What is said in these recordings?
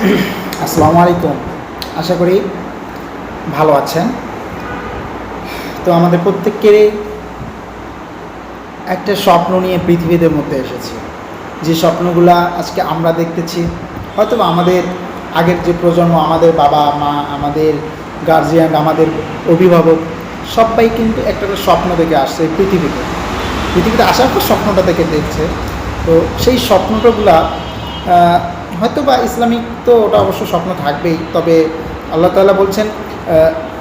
আসসালামু আলাইকুম আশা করি ভালো আছেন। তো আমাদের প্রত্যেকেরই একটা স্বপ্ন নিয়ে পৃথিবীদের মধ্যে এসেছি। যে স্বপ্নগুলা আজকে আমরা দেখতেছি হয়তো আমাদের আগের যে প্রজন্ম, আমাদের বাবা, মা, আমাদের গার্জিয়ান আমাদের অভিভাবক, সবাই কিন্তু একটা স্বপ্ন দেখে আসছে পৃথিবীতে। পৃথিবীতে আসার পর স্বপ্নটা দেখে দেখছে। তো সেই স্বপ্নটাগুলা হয়তো বা ইসলামিক তো ওটা অবশ্য স্বপ্ন থাকবেই, তবে আল্লাহ তাআলা বলছেন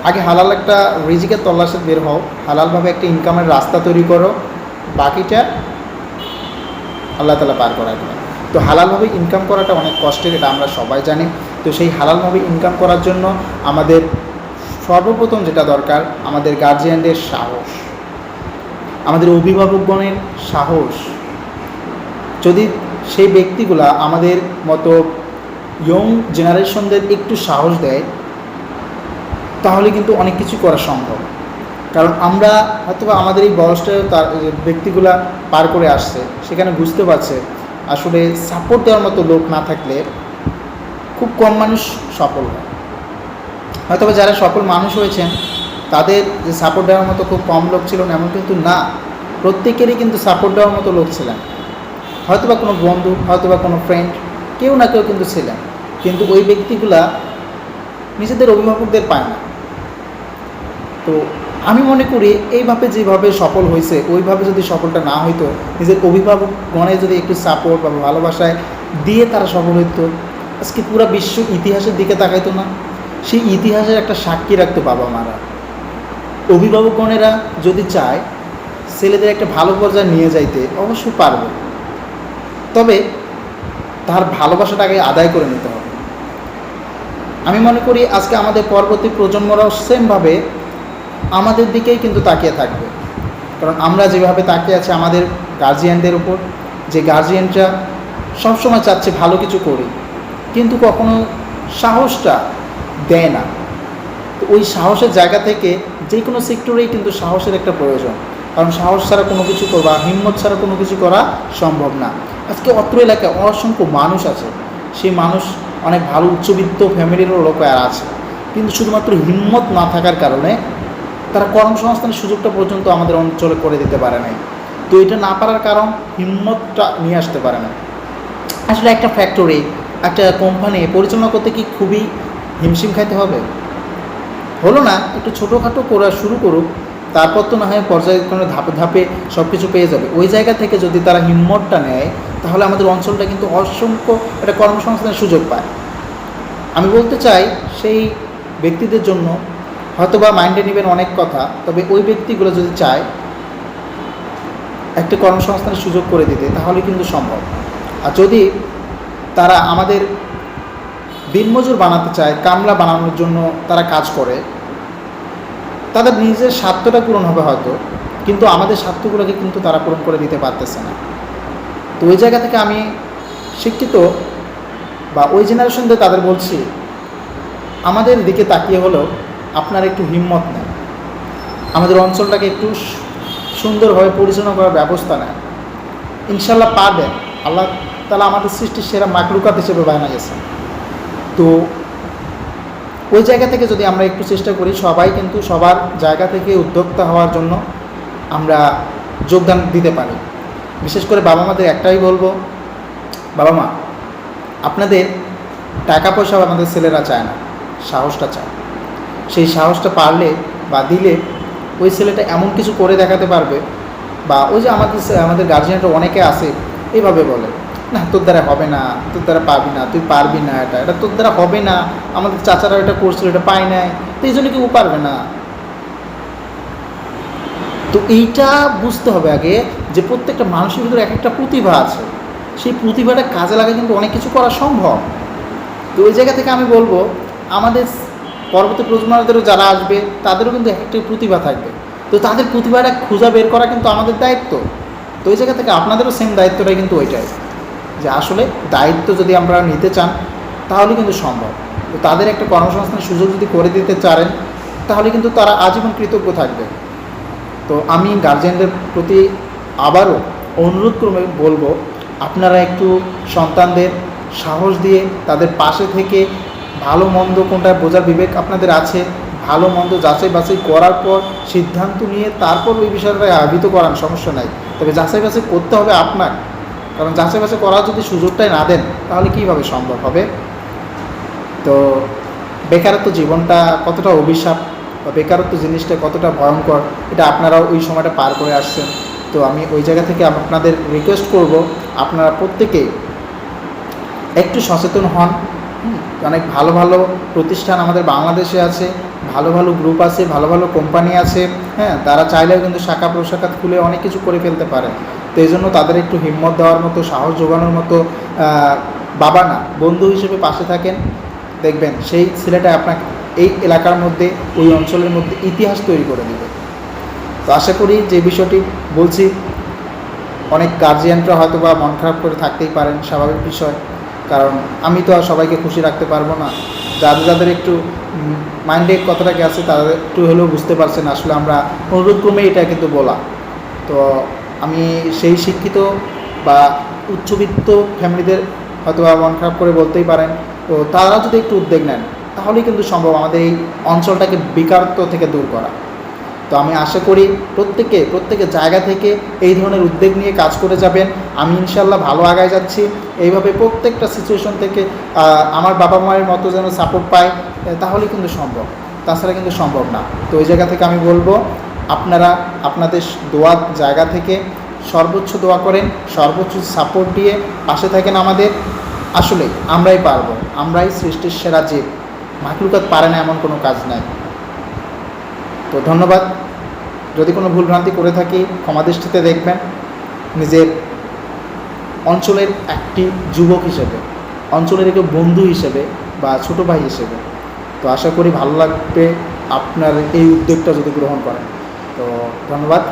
আগে হালাল একটা রিজিকের তল্লাশে বের হও, হালালভাবে একটা ইনকামের রাস্তা তৈরি করো, বাকিটা আল্লাহ তালা পার করা দেবে তো হালালভাবে ইনকাম করাটা অনেক কষ্টের, এটা আমরা সবাই জানি। তো সেই হালালভাবে ইনকাম করার জন্য আমাদের সর্বপ্রথম যেটা দরকার, আমাদের গার্জিয়ানদের সাহস। আমাদের অভিভাবকগণের সাহস। যদি সেই ব্যক্তিগুলা আমাদের মতো ইয়ং জেনারেশনদের একটু সাহস দেয়, তাহলে কিন্তু অনেক কিছু করা সম্ভব। কারণ আমরা হয়তো আমাদের এই বয়সটা তার ব্যক্তিগুলা পার করে আসছে, সেখানে বুঝতে পারছে, আসলে সাপোর্ট দেওয়ার মতো লোক না থাকলে খুব কম মানুষ সফল হয়। হয়তো যারা সফল মানুষ হয়েছেন, তাদের যে সাপোর্ট দেওয়ার মতো খুব কম লোক ছিল এমন কিন্তু না। প্রত্যেকেরই কিন্তু সাপোর্ট দেওয়ার মতো লোক ছিলেন। হয়তো বা কোনো বন্ধু হয়তো বা কোনো ফ্রেন্ড কেউ না কেউ কিন্তু ছিলেন। কিন্তু ওই ব্যক্তিগুলা নিজেদের অভিভাবকদের পায় না। তো আমি মনে করি এইভাবে যেভাবে সফল হয়েছে, ওইভাবে যদি সফলটা না হইতো, নিজের অভিভাবক গণে যদি একটু সাপোর্ট বা ভালোবাসায় দিয়ে তারা সফল হইতো, আজকে পুরো বিশ্ব ইতিহাসের দিকে তাকাইতো না। সেই ইতিহাসের একটা সাক্ষী রাখতো বাবা মারা অভিভাবকগণেরা যদি চায়, ছেলেদের একটা ভালো পর্যায়ে নিয়ে যাইতে অবশ্যই পারবে। তবে তার ভালোবাসাটাকে আদায় করে নিতে হবে। আমি মনে করি আজকে আমাদের পরবর্তী প্রজন্মরাও সেমভাবে আমাদের দিকেই কিন্তু তাকিয়ে থাকবে। কারণ আমরা যেভাবে তাকিয়ে আছি আমাদের গার্জিয়ানদের উপর, যে গার্জিয়ানরা সবসময় চাচ্ছে ভালো কিছু করি, কিন্তু কখনো সাহসটা দেয় না। তো ওই সাহসের জায়গা থেকে যে কোনো সেক্টরেই কিন্তু সাহসের একটা প্রয়োজন। কারণ সাহস ছাড়া কোনো কিছু করবা হিম্মত ছাড়া কোনো কিছু করা সম্ভব না। আজকে অত্র এলাকায় অসংখ্য মানুষ আছে। সেই মানুষ অনেক ভালো উচ্চবিত্ত ফ্যামিলিরও লোক আর আছে। কিন্তু শুধুমাত্র হিম্মত না থাকার কারণে তারা কর্মসংস্থানের সুযোগটা পর্যন্ত আমাদের অঞ্চলে করে দিতে পারে নাই। তো এটা না পারার কারণ হিম্মতটা নিয়ে আসতে পারে না। আসলে একটা ফ্যাক্টরি একটা কোম্পানি পরিচালনা করতে কি খুবই হিমশিম খাইতে হবে? হলো না, একটু ছোটোখাটো করা শুরু করুক তারপর তো না হয় পর্যায়ক্রমে ধাপে ধাপে সব কিছু পেয়ে যাবে। ওই জায়গা থেকে যদি তারা হিম্মতটা নেয়, তাহলে আমাদের অঞ্চলটা কিন্তু অসংখ্য একটা কর্মসংস্থানের সুযোগ পায়। আমি বলতে চাই, সেই ব্যক্তিদের জন্য হয়তো বা মাইন্ডে নেবেন অনেক কথা, তবে ওই ব্যক্তিগুলো যদি চায় একটা কর্মসংস্থানের সুযোগ করে দিতে, তাহলে কিন্তু সম্ভব। আর যদি তারা আমাদের দিনমজুর বানাতে চায়, কামলা বানানোর জন্য তারা কাজ করে তাদের নিজের স্বার্থটা পূরণ হবে হয়তো, কিন্তু আমাদের স্বার্থগুলোকে কিন্তু তারা পূরণ করে দিতে পারতেছে না। তো ওই জায়গা থেকে আমি শিক্ষিত বা ওই জেনারেশনদের তাদের বলছি, আমাদের দিকে তাকিয়ে হলেও আপনার একটু হিম্মত নেন। আমাদের অঞ্চলটাকে একটু সুন্দরভাবে পরিচালনা করার ব্যবস্থা নেন। ইনশাল্লাহ পারবেন। আল্লাহ তালা আমাদের সৃষ্টির সেরা মাকলুকাত হিসেবে বায়না গেছে তো ওই জায়গা থেকে যদি আমরা একটু চেষ্টা করি, সবাই কিন্তু সবার জায়গা থেকে উদ্যোক্তা হওয়ার জন্য আমরা যোগদান দিতে পারি। বিশেষ করে বাবা মাদের একটাই বলব, বাবা মা, আপনাদের টাকা পয়সা আমাদের ছেলেরা চায় না, সাহসটা চায়। সেই সাহসটা পারলে বা দিলে ওই ছেলেটা এমন কিছু করে দেখাতে পারবে বা ওই যে আমাদের আমাদের গার্জিয়ানরা অনেকে আছে, এইভাবে বলে। না, তোর দ্বারা হবে না, তোর দ্বারা পারবি না, তুই পারবি না এটা এটা তোর দ্বারা হবে না, আমাদের চাচারা এটা করছিল, এটা পায় নাই, তো এই জন্য কেউ পারবে না। তো এইটা বুঝতে হবে আগে যে প্রত্যেকটা মানুষের ভিতরে এক একটা প্রতিভা আছে। সেই প্রতিভাটা কাজে লাগা কিন্তু অনেক কিছু করা সম্ভব। তো ওই জায়গা থেকে আমি বলব, আমাদের পরবর্তী প্রজন্মদেরও যারা আসবে, তাদেরও কিন্তু এক একটা প্রতিভা থাকবে। তো তাদের প্রতিভাটা খুঁজা বের করা কিন্তু আমাদের দায়িত্ব। তো ওই জায়গা থেকে আপনাদেরও সেম দায়িত্বটাই কিন্তু ওইটাই। যে আসলে দায়িত্ব যদি আমরা নিতে চান, তাহলে কিন্তু সম্ভব। তো তাদের একটা কর্মসংস্থানের সুযোগ যদি করে দিতে চান তাহলে কিন্তু তারা আজীবন কৃতজ্ঞ থাকবে। তো আমি গার্জেনদের প্রতি আবারও অনুরোধ করে বলব, আপনারা একটু সন্তানদের সাহস দিয়ে তাদের পাশে থেকে ভালো মন্দ কোনটা বোঝার বিবেক আপনাদের আছে, ভালো মন্দ যাচাই বাছাই করার পর সিদ্ধান্ত নিয়ে তারপর ওই বিষয়টা আবিত করান, সমস্যা নাই। তবে যাচাই বাছাই করতে হবে আপনার কারণ যাচাই বাছাই করার যদি সুযোগটাই না দেন, তাহলে কীভাবে সম্ভব হবে? তো বেকারত্ব জীবনটা কতটা অভিশাপ বা বেকারত্ব জিনিসটা কতটা ভয়ঙ্কর, এটা আপনারাও ওই সময়টা পার করে আসছেন। তো আমি ওই জায়গা থেকে আপনাদের রিকোয়েস্ট করব, আপনারা প্রত্যেকেই একটু সচেতন হন। অনেক ভালো ভালো প্রতিষ্ঠান আমাদের বাংলাদেশে আছে, ভালো ভালো গ্রুপ আছে, ভালো ভালো কোম্পানি আছে। হ্যাঁ তারা চাইলেও কিন্তু শাখা প্রশাখা খুলে অনেক কিছু করে ফেলতে পারে। তো এই জন্য তাদের একটু হিম্মত দেওয়ার মতো, সাহস যোগানোর মতো বাবা না, বন্ধু হিসেবে পাশে থাকেন। দেখবেন সেই ছেলেটা আপনাকে এই এলাকার মধ্যে, ওই অঞ্চলের মধ্যে ইতিহাস তৈরি করে দেবে। তো আশা করি যে বিষয়টি বলছি, অনেক গার্জিয়ানরা হয়তো বা মন খারাপ করে থাকতেই পারেন, স্বাভাবিক বিষয়। কারণ আমি তো আর সবাইকে খুশি রাখতে পারব না। যাদের যাদের একটু মাইন্ডে কতটা গেছে, তারা একটু হলেও বুঝতে পারছেন, আসলে আমরা অনুরোধক্রমে এটা কিন্তু বলা। তো আমি সেই শিক্ষিত বা উচ্চবিত্ত ফ্যামিলিদের হয়তো বা মন খারাপ করে বলতেই পারেন। তো তারা যদি একটু উদ্যোগ নেন, তাহলেই কিন্তু সম্ভব আমাদের এই অঞ্চলটাকে বেকারত্ব থেকে দূর করা। তো আমি আশা করি প্রত্যেকে প্রত্যেকের জায়গা থেকে এই ধরনের উদ্যোগ নিয়ে কাজ করে যাবেন। আমি ইনশাল্লাহ ভালো আগায় যাচ্ছি। এইভাবে প্রত্যেকটা সিচুয়েশন থেকে আমার বাবা মায়ের মতো যেন সাপোর্ট পায় তাহলে কিন্তু সম্ভব। তাছাড়া কিন্তু সম্ভব না। তো ওই জায়গা থেকে আমি বলব আপনারা আপনাদের দোয়ার জায়গা থেকে সর্বোচ্চ দোয়া করেন, সর্বোচ্চ সাপোর্ট দিয়ে পাশে থাকেন আমাদের। আসলে আমরাই পারব, আমরাই সৃষ্টির সেরা জীব। মাকলুকাত পারে না এমন কোনো কাজ নাই। তো ধন্যবাদ। যদি কোনো ভুলভ্রান্তি করে থাকি, ক্ষমা দৃষ্টিতে দেখবেন। নিজের অঞ্চলের একটি যুবক হিসেবে, অঞ্চলের একটি বন্ধু হিসেবে বা ছোট ভাই হিসেবে। তো আশা করি ভালো লাগবে আপনার এই উদ্যোগটা যদি গ্রহণ করেন। তো ধন্যবাদ।